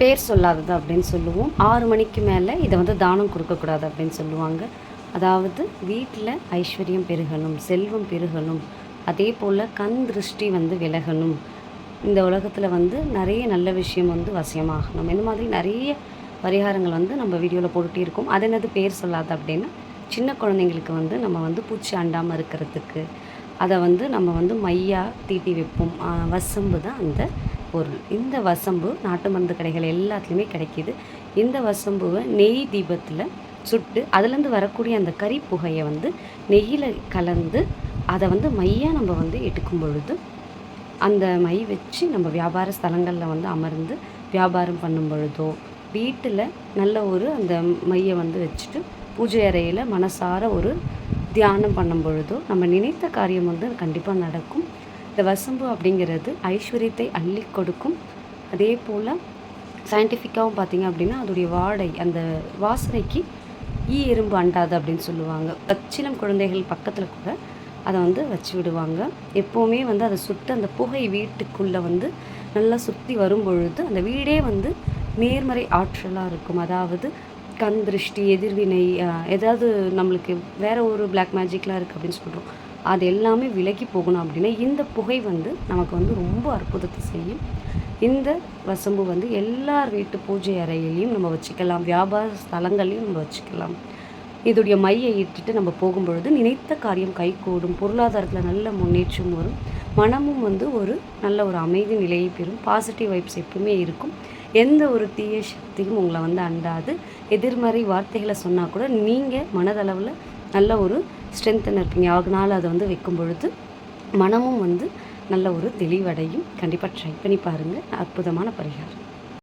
பேர் சொல்லாதது அப்படின்னு சொல்லுவோம். ஆறு மணிக்கு மேலே இதை வந்து தானம் கொடுக்கக்கூடாது அப்படின்னு சொல்லுவாங்க. அதாவது வீட்டில் ஐஸ்வர்யம் பெருகணும் செல்வம் பெருகணும் அதே போல் கண் திருஷ்டி வந்து விலகணும். இந்த உலகத்தில் வந்து நிறைய நல்ல விஷயம் வந்து வசியமாகணும். இந்த மாதிரி நிறைய பரிகாரங்கள் வந்து நம்ம வீடியோவில் போட்டுகிட்டே இருக்கோம். அது என்னது பேர் சொல்லாது அப்படின்னா சின்ன குழந்தைங்களுக்கு வந்து நம்ம வந்து பூச்சி அண்டாமல் இருக்கிறதுக்கு அதை வந்து நம்ம வந்து மையாக தீட்டி வைப்போம். வசம்பு தான் அந்த பொருள். இந்த வசம்பு நாட்டு மருந்து கடைகள் எல்லாத்துலேயுமே கிடைக்கிது. இந்த வசம்புவை நெய் தீபத்தில் சுட்டு அதுலேருந்து வரக்கூடிய அந்த கறி புகையை வந்து நெய்யில் கலந்து அதை வந்து மையாக நம்ம வந்து எடுக்கும் பொழுது அந்த மை வச்சு நம்ம வியாபார ஸ்தலங்களில் வந்து அமர்ந்து வியாபாரம் பண்ணும் பொழுதோ வீட்டில் நல்ல ஒரு அந்த மையை வந்து வச்சுட்டு பூஜை அறையில் மனசார ஒரு தியானம் பண்ணும் பொழுதோ நம்ம நினைத்த காரியம் வந்து கண்டிப்பாக நடக்கும். இந்த வசம்பு அப்படிங்கிறது ஐஸ்வர்யத்தை அள்ளி கொடுக்கும். அதே போல் சயின்டிஃபிக்காகவும் பார்த்தீங்க அப்படின்னா அதோடைய வாடை அந்த வாசனைக்கு ஈ எறும்பு அண்டாது அப்படின்னு சொல்லுவாங்க. பச்சிலம் குழந்தைகள் பக்கத்தில் கூட அதை வந்து வச்சு விடுவாங்க. எப்போவுமே வந்து அதை சுட்டு அந்த புகை வீட்டுக்குள்ளே வந்து நல்லா சுற்றி வரும்பொழுது அந்த வீடே வந்து நேர்மறை ஆற்றலாக இருக்கும். அதாவது கண் திருஷ்டி எதிர்வினை ஏதாவது நம்மளுக்கு வேறு ஒரு பிளாக் மேஜிக்லாம் இருக்குது அப்படின்னு சொல்கிறோம் அது எல்லாமே விலகி போகணும் அப்படின்னா இந்த புகை வந்து நமக்கு வந்து ரொம்ப அற்புதத்தை செய்யும். இந்த வசம்பு வந்து எல்லார் வீட்டு பூஜை அறையிலையும் நம்ம வச்சுக்கலாம். வியாபார ஸ்தலங்கள்லையும் நம்ம வச்சுக்கலாம். இதோடைய மையை இட்டுட்டு நம்ம போகும்பொழுது நினைத்த காரியம் கைகூடும். பொருளாதாரத்தில் நல்ல முன்னேற்றம் வரும். மனமும் வந்து ஒரு நல்ல ஒரு அமைதி நிலையை பெறும். பாசிட்டிவ் வைப்ஸ் எப்பவுமே இருக்கும். எந்த ஒரு தீய சக்தியும் உங்களை வந்து அண்டாது. எதிர்மறை வார்த்தைகளை சொன்னால் கூட நீங்கள் மனதளவில் நல்ல ஒரு ஸ்ட்ரென்த்தன் இருப்பீங்க அதனால் அதை வந்து வைக்கும் பொழுது மனமும் வந்து நல்ல ஒரு தெளிவடையும். கண்டிப்பாக ட்ரை பண்ணி பாருங்கள் அற்புதமான பரிகாரம்.